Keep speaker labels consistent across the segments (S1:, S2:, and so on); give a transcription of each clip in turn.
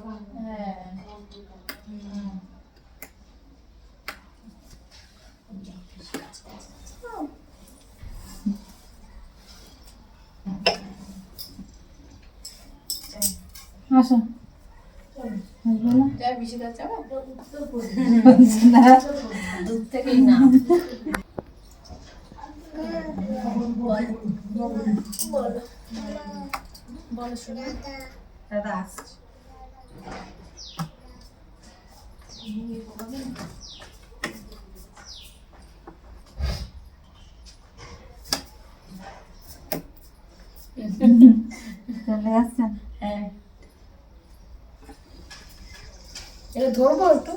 S1: হ্যাঁ
S2: আসো
S1: থেকেই না। বলো শুনে।
S2: দাদা আসছে। চলে আসছেন
S1: হ্যাঁ এটা ধরবো একটু?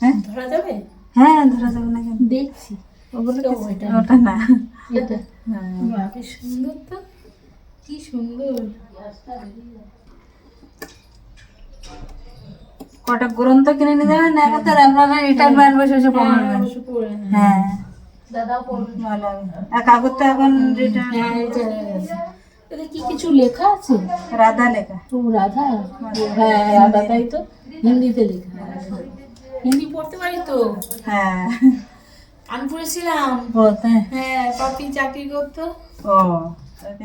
S2: হ্যাঁ।
S1: ধরা যাবে?
S2: হ্যাঁ ধরা যাবে না কেন?
S1: দেখছি।
S2: ওগুলো
S1: তো
S2: ওটা না।
S1: এটা।
S2: হ্যাঁ।
S1: কি সুন্দর তো। কি সুন্দর।
S2: কটা গ্রন্থ কিনে নিয়ে যাবেন না তো আপনারা ব্যান্ড বসে বসে পড়বেন
S1: পড়ে না।
S2: হ্যাঁ।
S1: দাদাও পড়বে।
S2: ভালো আর কাগজ তো এখন
S1: হ্যাঁ কি কিছু লেখা আছে?
S2: রাধা লেখা।
S1: ও রাধা? হ্যাঁ তো। হিন্দিতে লেখা। হিন্দি পড়তে পারি তো?
S2: হ্যাঁ।
S1: কানপুরে ছিলাম
S2: ও তাই
S1: হ্যাঁ পাপি চাকরি করতো।
S2: ও।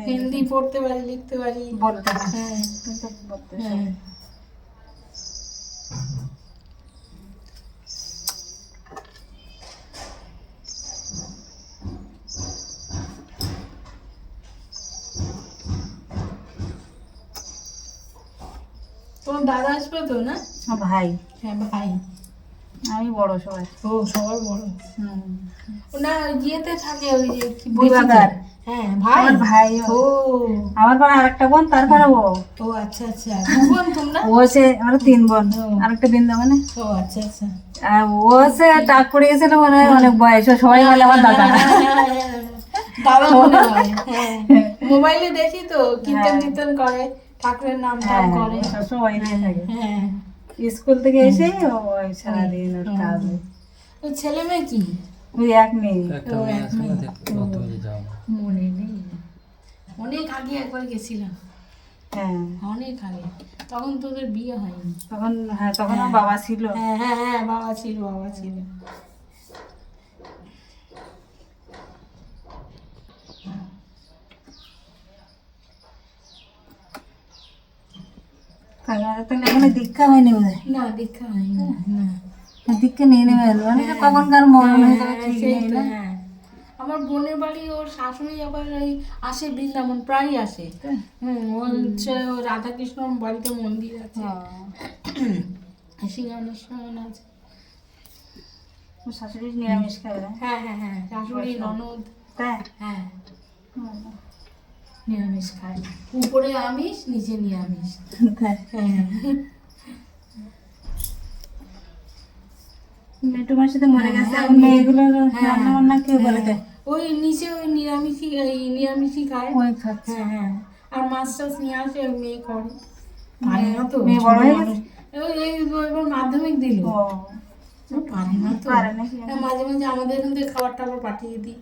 S1: হিন্দি পড়তে পারি লিখতে পারি।
S2: বলতে
S1: হ্যাঁ। তোমার দাদা আসবে তো না?
S2: ভাই।
S1: হ্যাঁ ভাই।
S2: আমি বড় সবাই।
S1: ও সবার বড়।
S2: হুম।
S1: না ইয়েতে থাকে ওই যে কি বলছি হ্যাঁ ভাই।
S2: আমার ভাই।
S1: ও।
S2: আমার পর আরেকটা বোন তারপরে ও
S1: ও আচ্ছা আচ্ছা। দু বোন তোমরা?
S2: ও সে আমরা তিন বোন। আরেকটা বৃন্দাবনে।
S1: ও আচ্ছা আচ্ছা।
S2: আর ও সে টাক পড়ে গেছিল মনে হয় অনেক বয়স। সবাই বলে আমার দাদা।
S1: দাদা মনে হয় হ্যাঁ। মোবাইলে দেখি তো কীর্তন কীর্তন করে। ঠাকুরের নাম টাম
S2: হ্যাঁ
S1: করে
S2: সবসময় থাকে।
S1: হ্যাঁ।
S2: স্কুল থেকে এসে ও ওই সারাদিন ওর কাজ
S1: ছেলে মেয়ে কি?
S2: ওই এক মেয়ে।
S1: ও এক মেয়ে। মনে নেই। অনেক আগে একবার গেছিলাম।
S2: হ্যাঁ।
S1: অনেক আগে। তখন তোদের বিয়ে হয়নি।
S2: তখন হ্যাঁ তখন বাবা ছিল।
S1: হ্যাঁ হ্যাঁ হ্যাঁ বাবা ছিল বাবা ছিল।
S2: কাকিমাদের তাহলে এখনও দীক্ষা হয়নি বোধ
S1: না দীক্ষা হয়নি না
S2: দীক্ষা নিয়ে নেবে কখনকার মরণ হয়ে যাবে
S1: হ্যাঁ,
S2: ঠিক
S1: সেই
S2: নেই
S1: তো,
S2: না
S1: হ্যাঁ। আমার বোনের বাড়ি ওর শাশুড়ি আবার ওই আসে বৃন্দাবন প্রায় আসে হুম ও হচ্ছে ও রাধাকৃষ্ণ বাড়িতে মন্দির আছে সিংহানুষ্ঠান আছে
S2: শাশুড়ি নিরামিষ খাবে
S1: হ্যাঁ হ্যাঁ হ্যাঁ শাশুড়ি ননদ হ্যাঁ
S2: হুম।
S1: নিরামিষ উপরে আমিষ নিচে নিরামিষ। হ্যাঁ।
S2: মেটু মাসিতে মরে গেছে এখন রান্না বান্না কে করে দেয়
S1: ওই নিচে ওই নিরামিষই নিরামিষই খায়।
S2: ওই খাচ্ছে।
S1: হ্যাঁ হ্যাঁ। আর মাছ টাছ নিয়ে আসে ওই মেয়ে করে। পারে না তো
S2: মেয়ে বড় হয়ে
S1: এই এবার মাধ্যমিক দিল। পারে না তো? হ্যাঁ, মাঝে মাঝে আমাদের এখান থেকে খাবার টাবার পাঠিয়ে দিই।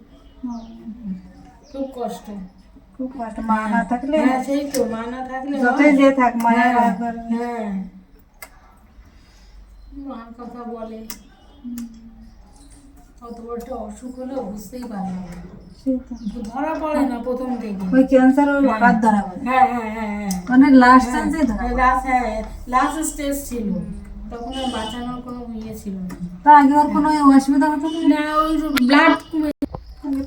S1: খুব কষ্ট।
S2: খুব কষ্ট মা না থাকলে
S1: হ্যাঁ সেই তো মা না থাকলে
S2: যতই যে থাক মায়ের
S1: হ্যাঁ, হ্যাঁ। মার কথা বলে। অত বড় অসুখ হলেও বুঝতেই পারে না।
S2: সেই তো।
S1: ধরা পড়ে না প্রথম থেকে।
S2: ওই ক্যান্সার ওই হঠাৎ ধরা পড়ে।
S1: হ্যাঁ হ্যাঁ হ্যাঁ হ্যাঁ।
S2: মানে লাস্ট চান্সে ধরা
S1: লাস্ট হ্যাঁ লাস্ট স্টেজ ছিল। তখন আর বাঁচানোর কোনো ইয়ে ছিল না।
S2: আগে ওর কোনো অসুবিধা হতো না?
S1: না ওই ব্লাড কমে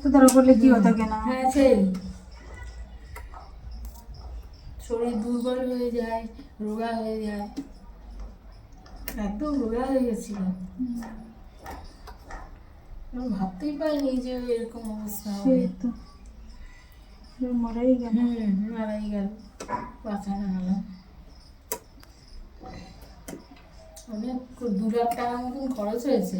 S2: তো ধরা পড়লে কি হতো কেনা?
S1: হ্যাঁ সেই। শরীর দুর্বল হয়ে যায় রোগা হয়ে যায়। একদম রোগা হয়ে গেছিল আমি ভাবতেই পারিনি যে এরকম অবস্থা হবে।
S2: সে গেল।
S1: হুম মারাই গেল বাঁচানো হলো। অনেক দু লাখ টাকার মতন খরচ হয়েছে।